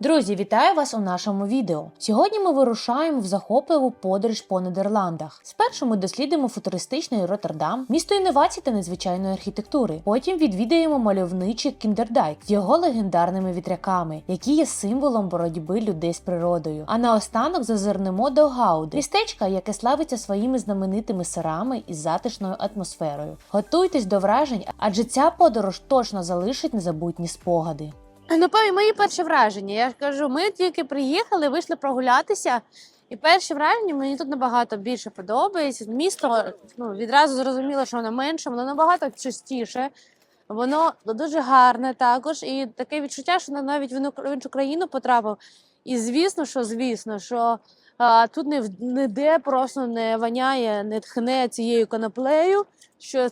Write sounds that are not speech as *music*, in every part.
Друзі, вітаю вас у нашому відео. Сьогодні ми вирушаємо в захопливу подорож по Нідерландах. Спершу ми дослідимо футуристичний Роттердам, місто інновацій та незвичайної архітектури. Потім відвідаємо мальовничий Кіндердайк з його легендарними вітряками, які є символом боротьби людей з природою. А наостанок зазирнемо до Гауди, містечка, яке славиться своїми знаменитими сирами і затишною атмосферою. Готуйтесь до вражень, адже ця подорож точно залишить незабутні спогади. Ну, певні, мої перші враження. Я ж кажу, ми тільки приїхали, вийшли прогулятися. І перші враження мені тут набагато більше подобається. Місто ну, відразу зрозуміло, що воно менше, воно набагато чистіше. Воно дуже гарне також. І таке відчуття, що навіть в іншу країну потрапив. І звісно, що звісно, що тут не ніде просто не воняє, не тхне цією коноплею, що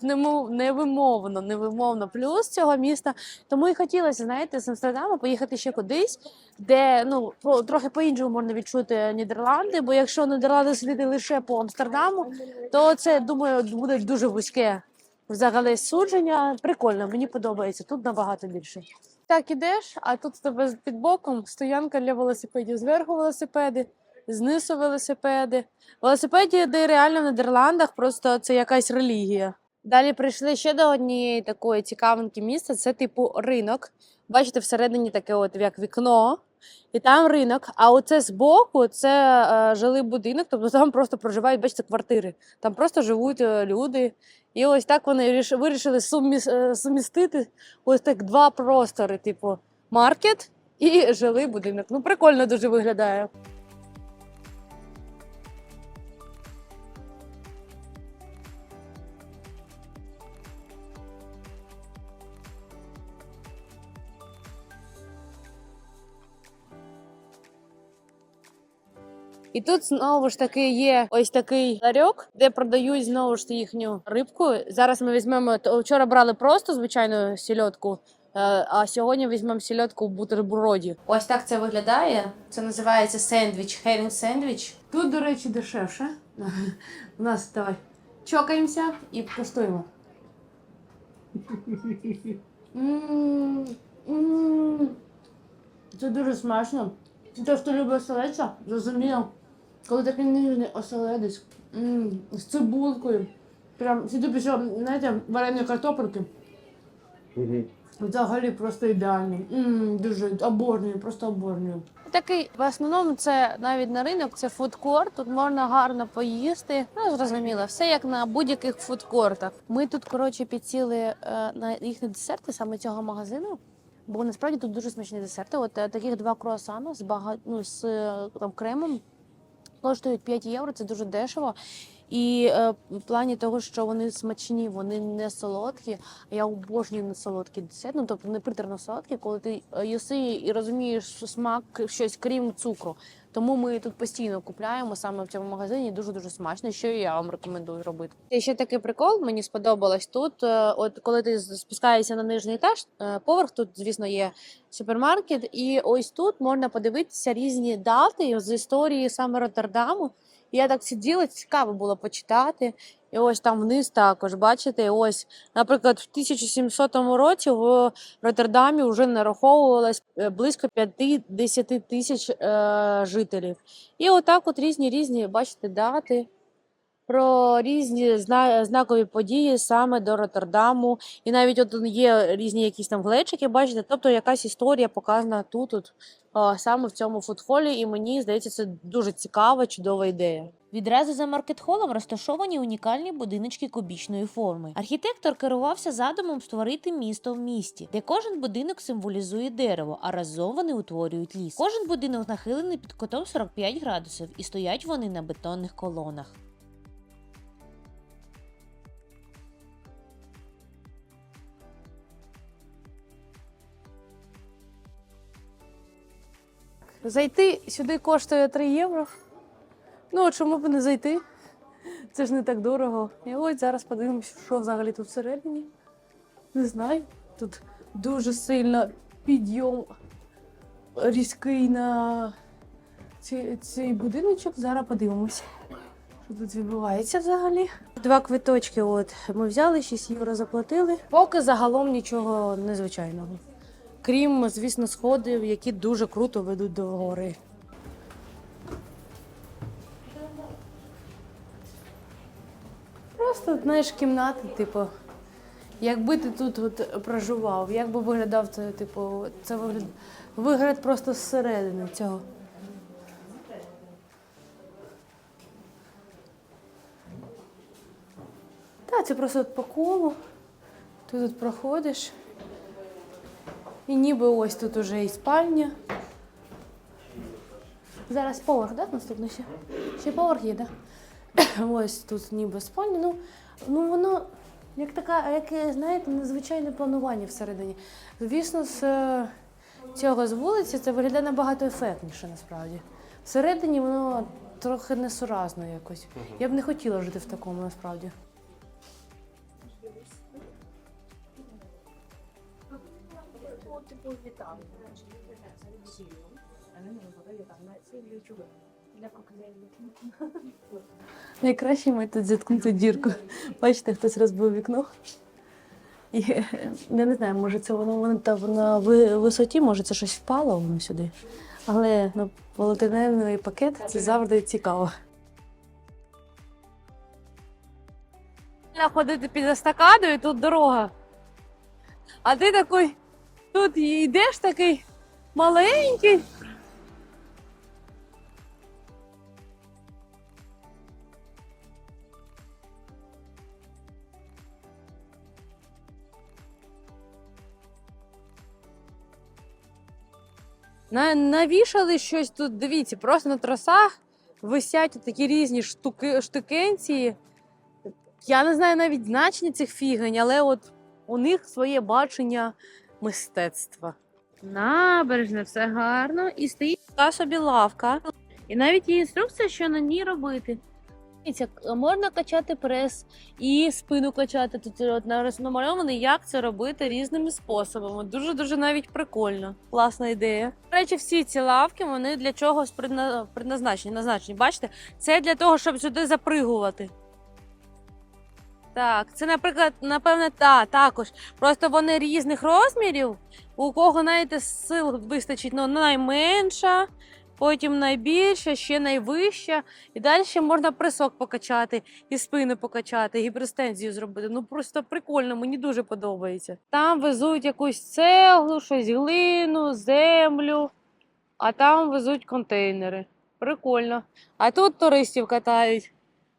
невимовно, невимовно плюс цього міста. Тому і хотілося, знаєте, з Амстердаму поїхати ще кудись, де ну трохи по-іншому можна відчути Нідерланди. Бо якщо Нідерланди сидіти лише по Амстердаму, то це думаю буде дуже вузьке взагалі судження. Прикольно, мені подобається. Тут набагато більше. Так ідеш, а тут в тебе під боком стоянка для велосипедів. Зверху велосипеди, знизу велосипеди. Велосипеді, де реально в Нідерландах, просто це якась релігія. Далі прийшли ще до однієї такої цікавинки міста. Це типу ринок. Бачите, всередині таке, от як вікно, і там ринок. А оце збоку це е, жилий будинок, тобто там просто проживають, бачите, квартири. Там просто живуть е, люди. І ось так вони ріш- вирішили суміс- е, сумістити ось так два простори: типу маркет і жилий будинок. Ну, прикольно дуже виглядає. І тут знову ж таки є ось такий ларьок, де продають знову ж їхню рибку. Зараз ми візьмемо вчора брали просто звичайну сільотку. е, А сьогодні візьмемо сільотку в бутерброді. Ось так це виглядає. Це називається сендвіч, херінг сендвіч. Тут, до речі, дешевше. У нас давай чокаємося і коштуємо. Це дуже смачно. Те, хто любить оселедця, зрозуміло. Коли такий ніжний оселедець з цибулкою. Прям сюди пішов, знаєте, варені картопельки. Взагалі просто ідеально. М, дуже обожнюю, просто обожнюю. Такий в основному це навіть на ринок, це фудкорт. Тут можна гарно поїсти. Ну зрозуміло, все як на будь-яких фудкортах. Ми тут коротше підсіли е, на їхні десерти саме цього магазину. Бо насправді тут дуже смачні десерти. От е, таких два круасана з бага... ну, з е, там, кремом коштують 5 євро, це дуже дешево. І е, в плані того, що вони смачні, вони не солодкі. Я обожнюю не солодкі десерти, ну тобто не притерно солодкі, коли ти е, їси і розумієш що смак щось крім цукру. Тому ми тут постійно купляємо саме в цьому магазині. Дуже дуже смачно. Що я вам рекомендую робити. І ще такий прикол мені сподобалось тут. е, От коли ти спускаєшся на нижній етаж, е, поверх тут, звісно, є супермаркет, і ось тут можна подивитися різні дати з історії саме Роттердаму. Я так сиділа, цікаво було почитати. І ось там вниз також, бачите, ось, наприклад, в 1700 році в Роттердамі вже нараховувалось е, близько 50 тисяч е, жителів. І отак от різні різні, бачите, дати про різні зна- знакові події саме до Роттердаму. І навіть от є різні якісь там глечики, бачите, тобто якась історія показана тут, от, саме в цьому футфолі, і мені здається, це дуже цікава, чудова ідея. Відразу за маркетхолом розташовані унікальні будиночки кубічної форми. Архітектор керувався задумом створити місто в місті, де кожен будинок символізує дерево, а разом вони утворюють ліс. Кожен будинок нахилений під кутом 45 градусів і стоять вони на бетонних колонах. Зайти сюди коштує 3 євро. Ну, чому б не зайти? Це ж не так дорого. І ось зараз подивимося, що взагалі тут всередині. Не знаю. Тут дуже сильно підйом різкий на цей, цей будиночок. Зараз подивимося. Що тут відбувається взагалі? Два квиточки, от ми взяли, 6 євро заплатили. Поки загалом нічого незвичайного. Крім, звісно, сходів, які дуже круто ведуть до гори. Просто, знаєш, кімната, типу, якби ти тут от проживав, як би виглядав це, типу, це вигляд, вигляд просто зсередини цього. Так, це просто по колу. Ти тут проходиш. І ніби ось тут уже і спальня. Зараз поверх, так? Да? Наступний ще? Ще поверх є, так? Да? *coughs* ось тут ніби спальня. Ну, ну воно як така, як, знаєте, незвичайне планування всередині. Звісно, з е, цього з вулиці це виглядає набагато ефектніше насправді. Всередині воно трохи несуразно якось. Я б не хотіла жити в такому насправді. Найкраще ми тут заткнути дірку. Бачите, хтось розбив вікно. І, я не знаю, може це воно, воно там на висоті, може це щось впало воно сюди. Але ну, поліетиленовий пакет це завжди цікаво. Ходити під естакадою, тут дорога. А ти такий, тут йдеш такий маленький. Навішали щось тут, дивіться, просто на тросах висять такі різні штуки, штукенції. Я не знаю навіть значення цих фігень, але от у них своє бачення мистецтва. Набережне, все гарно. І стоїть така собі лавка. І навіть є інструкція, що на ній робити. Дивіться, Можна качати прес і спину качати. Тут от нарис- намальовано, як це робити різними способами. Дуже дуже навіть прикольно. Класна ідея. До речі, всі ці лавки вони для чогось предна- предназначені. Назначені. Бачите, це для того, щоб сюди запригувати. Так, це, наприклад, напевне, та, також. Просто вони різних розмірів. У кого, знаєте, сил вистачить ну, найменша, потім найбільша, ще найвища. І далі можна присок покачати, і спину покачати, гіперстензію зробити. Ну просто прикольно, мені дуже подобається. Там везуть якусь цеглу, щось глину, землю, а там везуть контейнери. Прикольно. А тут туристів катають.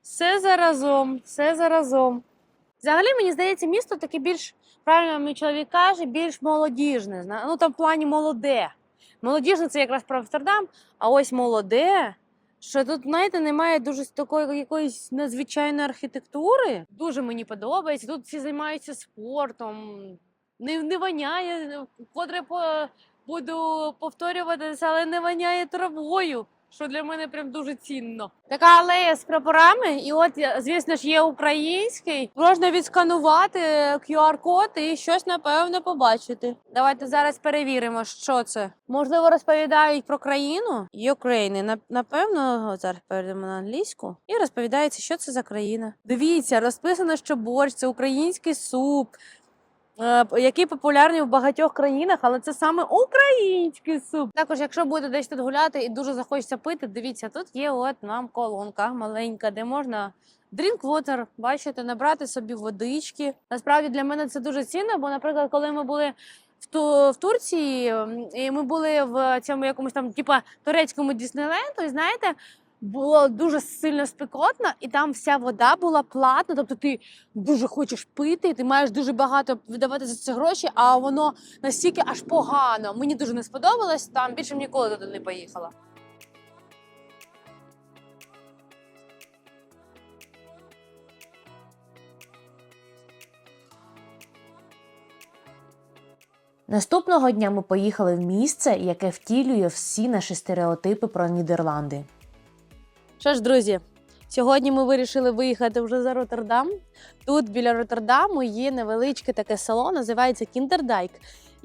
Все заразом, все заразом. Взагалі, мені здається, місто таке більш, правильно мій чоловік каже, більш молодіжне. зна- Ну там в плані молоде. Молодіжне це якраз про Амстердам, а ось молоде. Що тут, знаєте, немає дуже такої якоїсь надзвичайної архітектури. Дуже мені подобається. Тут всі займаються спортом, не, не воняє, котре по, буду повторюватися, але не воняє травою. Що для мене прям дуже цінно. Така алея з прапорами, і от, звісно ж, є український. Можна відсканувати QR-код і щось напевно побачити. Давайте зараз перевіримо, що це. Можливо, розповідають про країну Ukraine. Нап- Напевно, зараз перейдемо на англійську і розповідається, що це за країна. Дивіться, розписано, що борщ це український суп. Е, Який популярний в багатьох країнах, але це саме український суп. Також, якщо будете десь тут гуляти і дуже захочеться пити, дивіться, тут є от нам колонка маленька, де можна water, бачите, набрати собі водички. Насправді для мене це дуже цінно, бо, наприклад, коли ми були в, Ту- в Турції, і ми були в цьому якомусь там, типа турецькому Діснейленду, і знаєте. Було дуже сильно спекотно, і там вся вода була платна. Тобто ти дуже хочеш пити, ти маєш дуже багато віддавати за це гроші, а воно настільки аж погано. Мені дуже не сподобалось, там більше ніколи туди не поїхала. Наступного дня ми поїхали в місце, яке втілює всі наші стереотипи про Нідерланди. Що ж, друзі, сьогодні ми вирішили виїхати вже за Роттердам. Тут біля Роттердаму є невеличке таке село, називається Кіндердайк.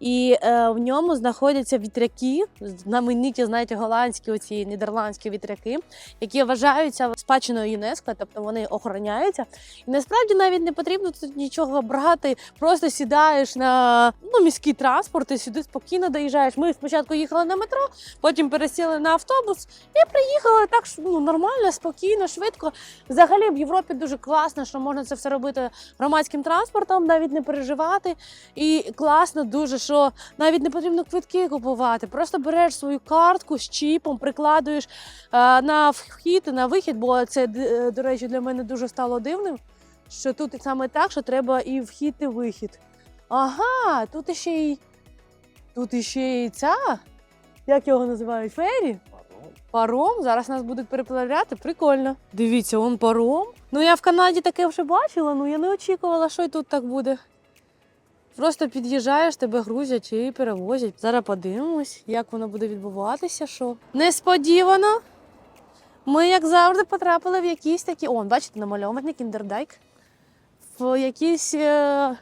І е, в ньому знаходяться вітряки, знамениті, знаєте, голландські оці нідерландські вітряки, які вважаються спадщиною ЮНЕСКО, тобто вони охороняються. І насправді навіть не потрібно тут нічого брати, просто сідаєш на ну, міський транспорт і сюди спокійно доїжджаєш. Ми спочатку їхали на метро, потім пересіли на автобус і приїхали так ну, нормально, спокійно, швидко. Взагалі в Європі дуже класно, що можна це все робити громадським транспортом, навіть не переживати. І класно дуже, що навіть не потрібно квитки купувати. Просто береш свою картку з чіпом, прикладуєш е, на вхід і на вихід, бо це, до речі, для мене дуже стало дивним. Що тут саме так, що треба і вхід, і вихід. Ага, тут іще й тут іще й ця. Як його називають? Фері? Паром. Зараз нас будуть переплавляти. Прикольно. Дивіться, он паром. Ну я в Канаді таке вже бачила, ну я не очікувала, що й тут так буде. Просто під'їжджаєш, тебе грузять і перевозять. Зараз подивимось, як воно буде відбуватися. Що несподівано. Ми, як завжди, потрапили в якісь такі. О, бачите, намальований кіндердайк. В якісь е...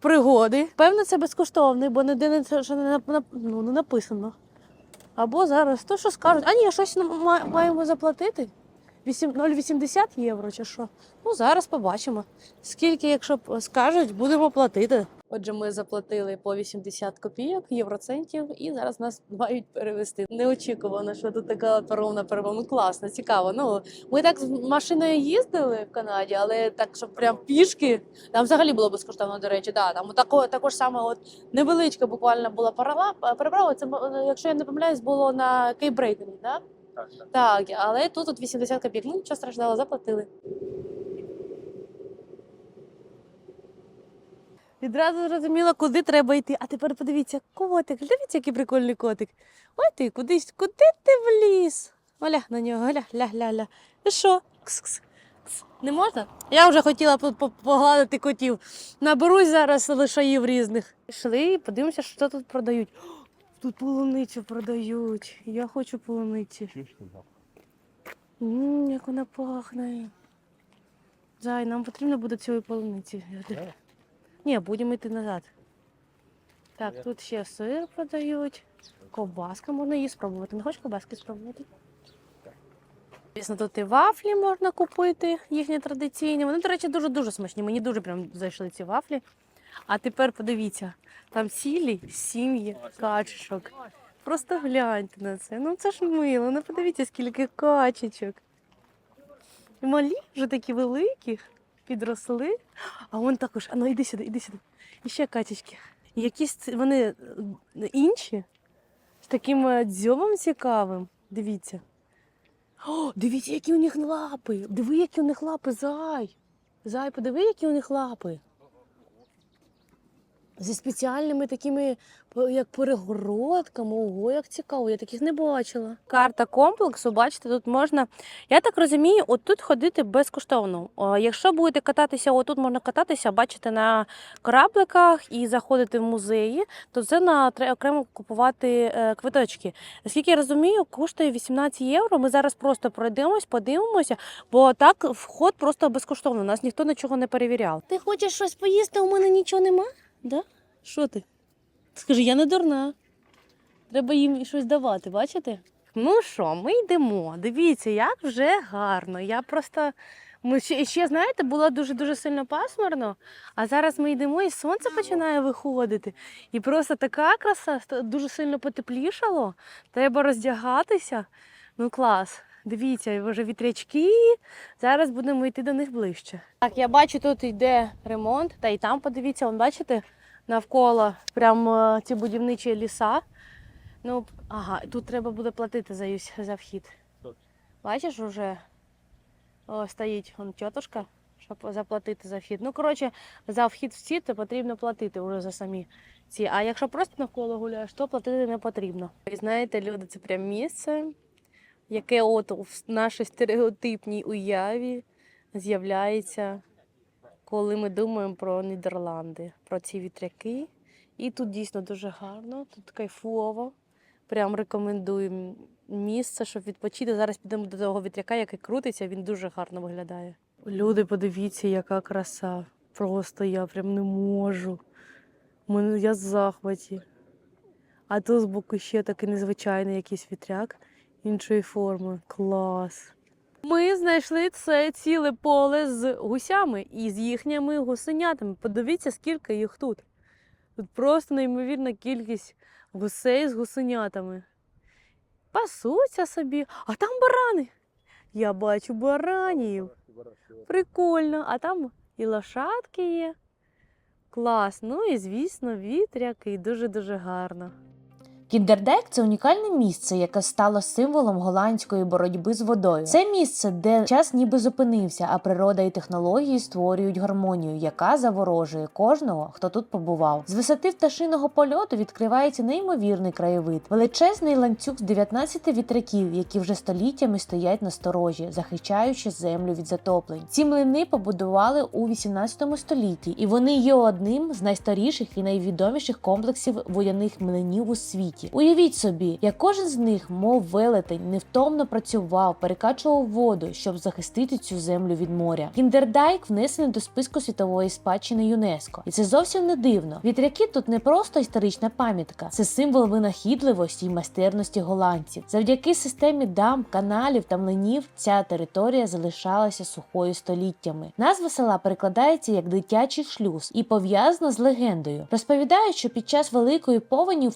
пригоди. Певно, це безкоштовний, бо ніде не, це не, нап- ну, не написано. Або зараз то, що скажуть. А ні, щось маємо заплатити. Вісім- 0,80 євро чи що. Ну, зараз побачимо. Скільки, якщо скажуть, будемо платити. Отже, ми заплатили по 80 копійок євроцентів, і зараз нас мають перевести. Неочікувано, що тут така паромна перемога. Ну класно, цікаво. Ну ми так з машиною їздили в Канаді, але так, щоб прям пішки. Там взагалі було безкоштовно, до речі, да. Там тако, також саме от невеличка буквально була переправа. переправа. Це якщо я не помиляюсь, було на Кейбрейдені, так? Так, так. Так, але тут от 80 копійок. Ну, нічого страшного, заплатили. Відразу зрозуміла, куди треба йти. А тепер подивіться, котик. Дивіться, який прикольний котик. Ой ти, кудись, куди ти вліз? Оля на нього, гля, ля, ля, ля. І що? Кс-кс. Кс. Не можна? Я вже хотіла по- по- погладити котів. Наберусь зараз лишаїв різних. Пішли подивимося, що тут продають. Тут полуницю продають. Я хочу полуниці. Ммм, як вона пахне. Зай, нам потрібно буде цієї полуниці. Ні, будемо йти назад. Так, тут ще сир продають. Ковбаска можна її спробувати. Не хочеш ковбаски спробувати? Звісно, тут і вафлі можна купити, їхні традиційні. Вони, до речі, дуже-дуже смачні. Мені дуже прям зайшли ці вафлі. А тепер подивіться, там цілі сім'ї качечок. Просто гляньте на це. Ну це ж мило. Ну подивіться, скільки качечок. Малі вже такі великі, підросли. А вон також, а ну іди сюди, іди сюди. І ще качечки. Якісь вони е, інші, з таким е, дзьобом цікавим. Дивіться. О, дивіться, які у них лапи. Диви, які у них лапи, зай. Зай, подиви, які у них лапи. Зі спеціальними такими, як перегородками. Ого, як цікаво, я таких не бачила. Карта комплексу, бачите, тут можна. Я так розумію, отут ходити безкоштовно. О, Якщо будете кататися, отут можна кататися, бачите, на корабликах і заходити в музеї, то це на треба окремо купувати е, квиточки. Наскільки я розумію, коштує 18 євро. Ми зараз просто пройдемось, подивимося, бо так вход просто безкоштовно. Нас ніхто нічого не перевіряв. Ти хочеш щось поїсти? У мене нічого нема? Да? Що ти? Скажи, я не дурна. Треба їм щось давати, бачите? Ну що, ми йдемо. Дивіться, як вже гарно. Я просто. Ми ще, ще знаєте, було дуже-дуже сильно пасмурно, а зараз ми йдемо і сонце починає виходити. І просто така краса, дуже сильно потеплішало. Треба роздягатися. Ну клас. Дивіться, вже вітрячки. Зараз будемо йти до них ближче. Так, я бачу, тут йде ремонт, та й там подивіться, вон бачите, навколо прям е, ці будівничі ліса. Ну, ага, тут треба буде платити за, за вхід. Бачиш, уже о, стоїть вон тітушка, щоб заплатити за вхід. Ну, коротше, за вхід в ці то потрібно платити вже за самі ці. А якщо просто навколо гуляєш, то платити не потрібно. І знаєте, люди, це прям місце, яке от в нашій стереотипній уяві з'являється, коли ми думаємо про Нідерланди, про ці вітряки. І тут дійсно дуже гарно, тут кайфово. Прям рекомендую місце, щоб відпочити. Зараз підемо до того вітряка, який крутиться, він дуже гарно виглядає. Люди, подивіться, яка краса. Просто я прям не можу. Я в захваті. А тут збоку ще такий незвичайний якийсь вітряк іншої форми. Клас. Ми знайшли це ціле поле з гусями і з їхніми гусенятами. Подивіться, скільки їх тут. Тут просто неймовірна кількість гусей з гусенятами. Пасуться собі, а там барани. Я бачу баранів. Прикольно. А там і лошадки є. Клас. Ну і звісно, вітряк і дуже-дуже гарно. Кіндердек це унікальне місце, яке стало символом голландської боротьби з водою. Це місце, де час ніби зупинився, а природа і технології створюють гармонію, яка заворожує кожного, хто тут побував. З висоти пташиного польоту відкривається неймовірний краєвид, величезний ланцюг з 19 вітряків, які вже століттями стоять на сторожі, захищаючи землю від затоплень. Ці млини побудували у 18 столітті, і вони є одним з найстаріших і найвідоміших комплексів водяних млинів у світі. Уявіть собі, як кожен з них, мов велетень, невтомно працював, перекачував воду, щоб захистити цю землю від моря. Кіндердайк внесений до списку світової спадщини ЮНЕСКО, і це зовсім не дивно. Вітряки тут не просто історична пам'ятка, це символ винахідливості і майстерності голландців. Завдяки системі дам, каналів та млинів ця територія залишалася сухою століттями. Назва села перекладається як дитячий шлюз і пов'язана з легендою. Розповідають, що під час великої повені в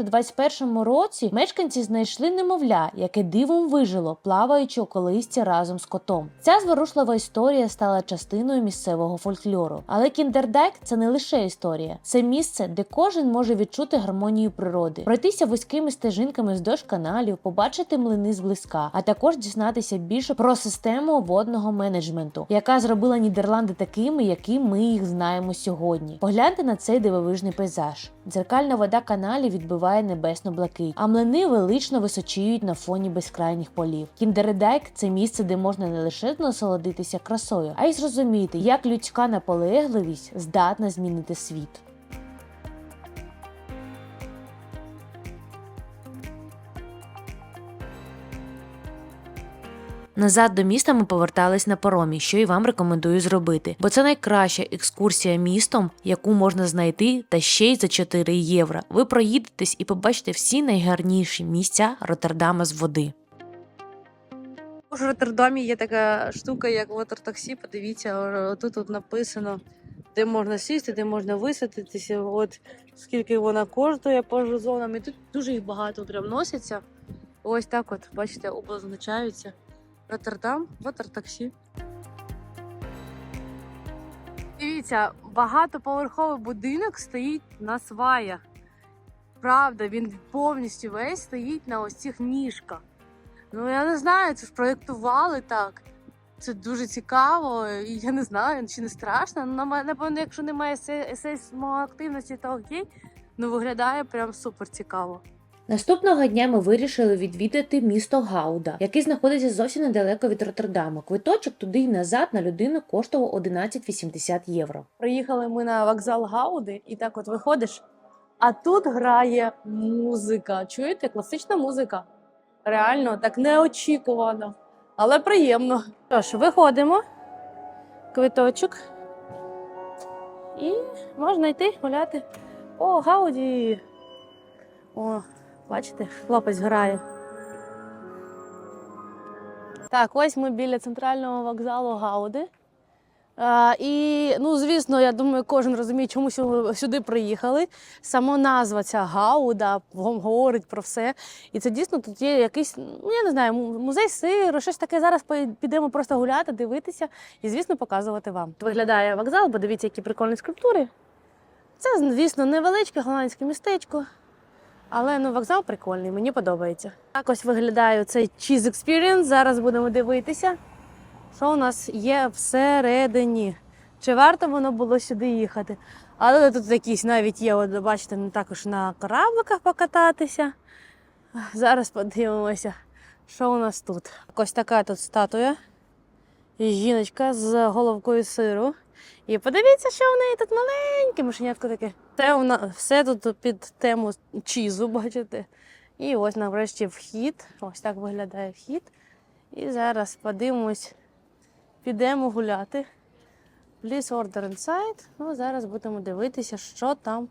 1421 році мешканці знайшли немовля, яке дивом вижило, плаваючи у колисці разом з котом. Ця зворушлива історія стала частиною місцевого фольклору. Але Кіндердайк це не лише історія, це місце, де кожен може відчути гармонію природи, пройтися вузькими стежинками вздовж каналів, побачити млини зблизька, а також дізнатися більше про систему водного менеджменту, яка зробила Нідерланди такими, якими ми їх знаємо сьогодні. Погляньте на цей дивовижний пейзаж. Дзеркальна вода каналів відбиває небесну блакить, а млини велично височіють на фоні безкрайніх полів. Кіндередайк це місце, де можна не лише насолодитися красою, а й зрозуміти, як людська наполегливість здатна змінити світ. Назад до міста ми повертались на паромі, що і вам рекомендую зробити, бо це найкраща екскурсія містом, яку можна знайти, та ще й за 4 євро. Ви проїдетесь і побачите всі найгарніші місця Роттердама з води. У Роттердамі є така штука, як вотер-таксі. Подивіться, тут от написано, де можна сісти, де можна висадитися. От скільки вона коштує по зонам. І тут дуже їх багато прям носяться. Ось так от, бачите, обозначаються. Роттердам, вотер-таксі. Дивіться, багатоповерховий будинок стоїть на сваях. Правда, він повністю весь стоїть на ось цих ніжках. Ну я не знаю, це ж проєктували так. Це дуже цікаво, і я не знаю, чи не страшно. Ну, напевно, якщо немає се- сейсмоактивності, то окей. Ну виглядає прям супер цікаво. Наступного дня ми вирішили відвідати місто Гауда, яке знаходиться зовсім недалеко від Роттердаму. Квиточок туди й назад на людину коштував 11,80 євро. Приїхали ми на вокзал Гауди, і так от виходиш. А тут грає музика. Чуєте, класична музика. Реально, так неочікувано, але приємно. Тож, виходимо. Квиточок. І можна йти гуляти. О, Гауді. О, бачите, хлопець грає. Так, ось ми біля центрального вокзалу Гауди. А, і, ну, звісно, я думаю, кожен розуміє, чому сюди приїхали. Сама назва ця Гауда говорить про все. І це дійсно тут є якийсь, ну я не знаю, музей сиру, щось таке. Зараз підемо просто гуляти, дивитися і, звісно, показувати вам. Виглядає вокзал, бо дивіться, які прикольні скульптури. Це, звісно, невеличке голландське містечко. Але ну, вокзал прикольний, мені подобається. Так ось виглядає цей Cheese Experience. Зараз будемо дивитися, що у нас є всередині. Чи варто воно було сюди їхати? Але тут якісь навіть є, от, бачите, ну, також на корабликах покататися. Зараз подивимося, що у нас тут. Ось така тут статуя. Жіночка з головкою сиру. І подивіться, що в неї тут маленьке мишенятко таке. Це вона все тут під тему чізу, бачите. І ось нарешті вхід. Ось так виглядає вхід. І зараз подивимось, підемо гуляти. Please order inside. Ну, зараз будемо дивитися, що там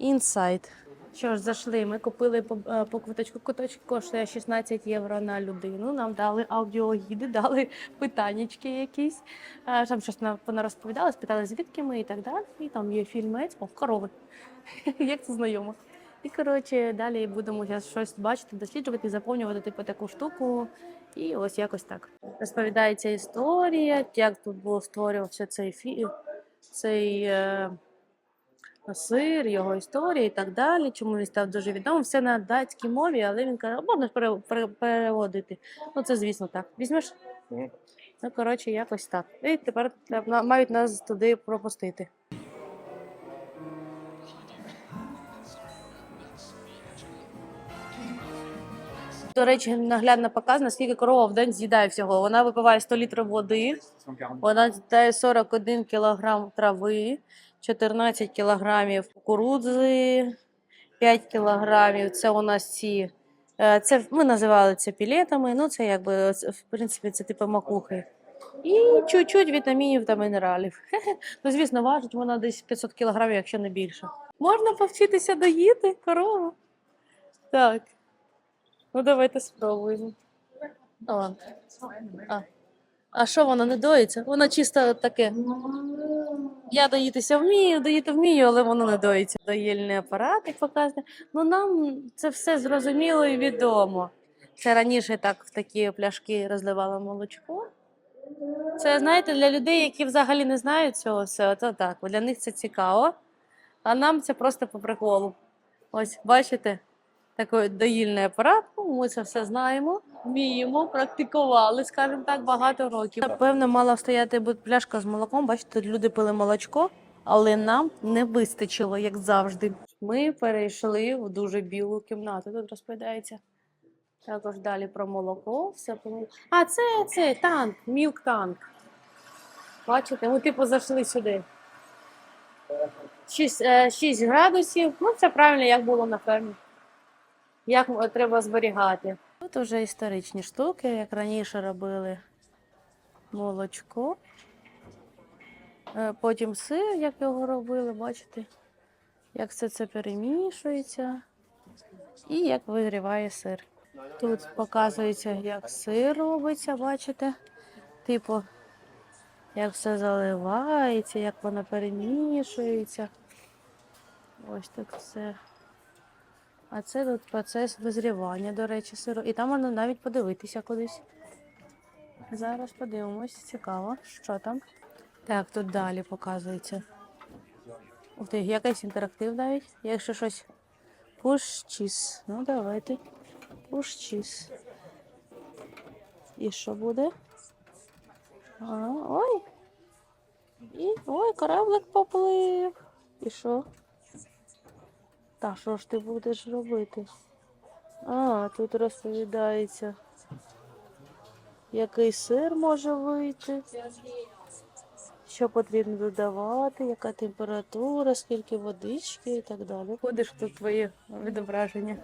inside. Що ж, зайшли. Ми купили по, е, по квиточку. Квиточок коштує 16 євро на людину. Нам дали аудіогіди, дали питаннячки якісь. Е, Там щось на- понарозповідали, спитали, звідки ми і так далі. І там є фільмець. О, корови. *laughs* Як це знайомо. І коротше, далі будемо щось бачити, досліджувати, заповнювати типу таку штуку. І ось якось так. Розповідається історія, як тут було створювався цей фі... цей е... сир, його історія і так далі. Чому він став дуже відомим. Все на датській мові, але він каже, можна пере... пере- переводити. Ну, це звісно так. Візьмеш? Ну, коротше, якось так. І тепер мають нас туди пропустити. До речі, наглядно показано, скільки корова в день з'їдає всього. Вона випиває 100 літрів води, вона з'їдає 41 кілограм трави, 14 кілограмів кукурудзи, 5 кілограмів. Це у нас ці. е, Це ми називали це пілетами. Ну це якби в принципі це типу макухи. І чуть-чуть вітамінів та мінералів. Ну, звісно, важить вона десь 500 кілограмів, якщо не більше. Можна повчитися доїти корову. Так. Ну, давайте спробуємо. О. А. а що вона не доїться? Вона чисто таке. Я доїтися вмію, доїти вмію, але воно не доїться. Доїльний апарат, як показує. Ну нам це все зрозуміло і відомо. Це раніше так в такі пляшки розливало молочко. Це, знаєте, для людей, які взагалі не знають цього всього, то так. Для них це цікаво. А нам це просто по приколу. Ось, бачите? такий доїльний апарат. Ну, ми це все знаємо, вміємо, практикували, скажімо так, багато років. Напевно, мала стояти пляшка з молоком. Бачите, люди пили молочко, але нам не вистачило, як завжди. Ми перейшли в дуже білу кімнату. Тут розповідається. Також далі про молоко. Все про... А, це, це танк, мілк танк. Бачите, ми типу зайшли сюди. 6, 6 градусів. Ну, це правильно, як було на фермі як треба зберігати. Тут вже історичні штуки, як раніше робили молочко. Е, Потім сир, як його робили, бачите, як все це перемішується і як вигріває сир. Тут показується, як сир робиться, бачите? Типу, як все заливається, як воно перемішується. Ось так все. А це тут процес визрівання, до речі, сиру. І там можна навіть подивитися кудись. Зараз подивимось, цікаво, що там. Так, тут далі показується. Ух ти, якийсь інтерактив навіть. Якщо щось. Cheese. Ну, давайте. Cheese. І що буде? А, ой. І ой, кораблик поплив. І що? Та що ж ти будеш робити? А, тут розповідається, який сир може вийти, що потрібно додавати, яка температура, скільки водички і так далі. Ходиш тут твоє відображення.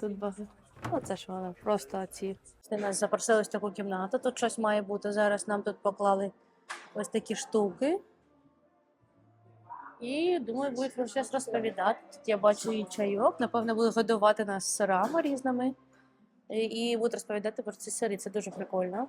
Тут багато. Оце ж воно, просто ці. Нас запросили в таку кімнату. Тут щось має бути. Зараз нам тут поклали ось такі штуки. І думаю, буде про щось розповідати. Тут я бачу і чайок. Напевно, буде годувати нас сирами різними. І, будуть розповідати про ці сири. Це дуже прикольно.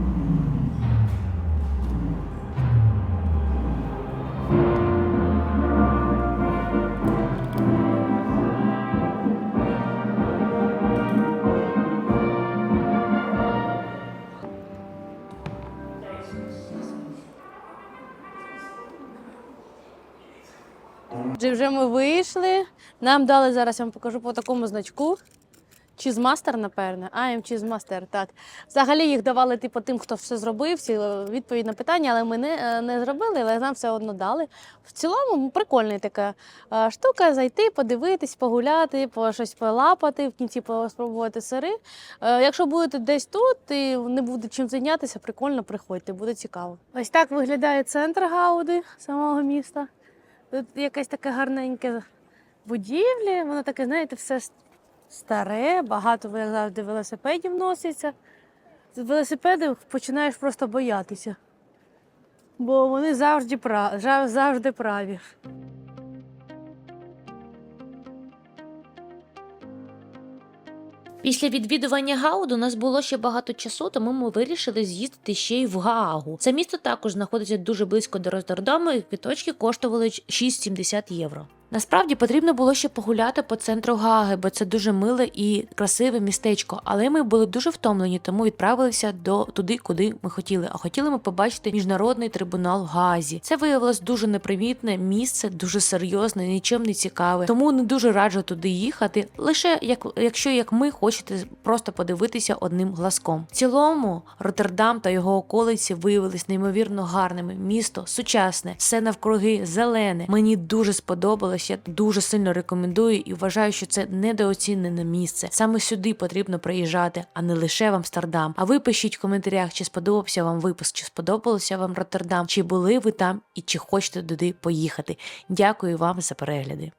Отже, вже ми вийшли. Нам дали зараз, я вам покажу по такому значку. Чізмастер, напевне. I am Cheezemaster, так. Взагалі їх давали типу, тим, хто все зробив, всі е, відповідь на питання, але ми не, е, не зробили, але нам все одно дали. В цілому прикольна така е, штука зайти, подивитись, погуляти, по щось полапати, в кінці спробувати сири. Якщо будете десь тут і не буде чим зайнятися, прикольно приходьте, буде цікаво. Ось так виглядає центр Гауди самого міста. Тут якесь таке гарненьке будівлі, воно таке, знаєте, все старе, багато завжди велосипедів носиться. З велосипедів починаєш просто боятися. бо вони завжди праві. Завжди праві. Після відвідування Гауду у нас було ще багато часу, тому ми вирішили з'їздити ще й в Гаагу. Це місто також знаходиться дуже близько до роздордому. і квіточки коштували 6,70 євро. Насправді потрібно було ще погуляти по центру Гааги, бо це дуже миле і красиве містечко. Але ми були дуже втомлені, тому відправилися до туди, куди ми хотіли. А хотіли ми побачити міжнародний трибунал в Гаазі. Це виявилось дуже непривітне місце, дуже серйозне, нічим не цікаве. Тому не дуже раджу туди їхати. Лише як якщо як ми хочете просто подивитися одним глазком. В цілому Роттердам та його околиці виявились неймовірно гарними. Місто сучасне, все навкруги зелене. Мені дуже сподобалось. Я дуже сильно рекомендую і вважаю, що це недооцінене місце. Саме сюди потрібно приїжджати, а не лише в Амстердам. А ви пишіть в коментарях, чи сподобався вам випуск, чи сподобалося вам Роттердам, чи були ви там і чи хочете туди поїхати. Дякую вам за перегляди.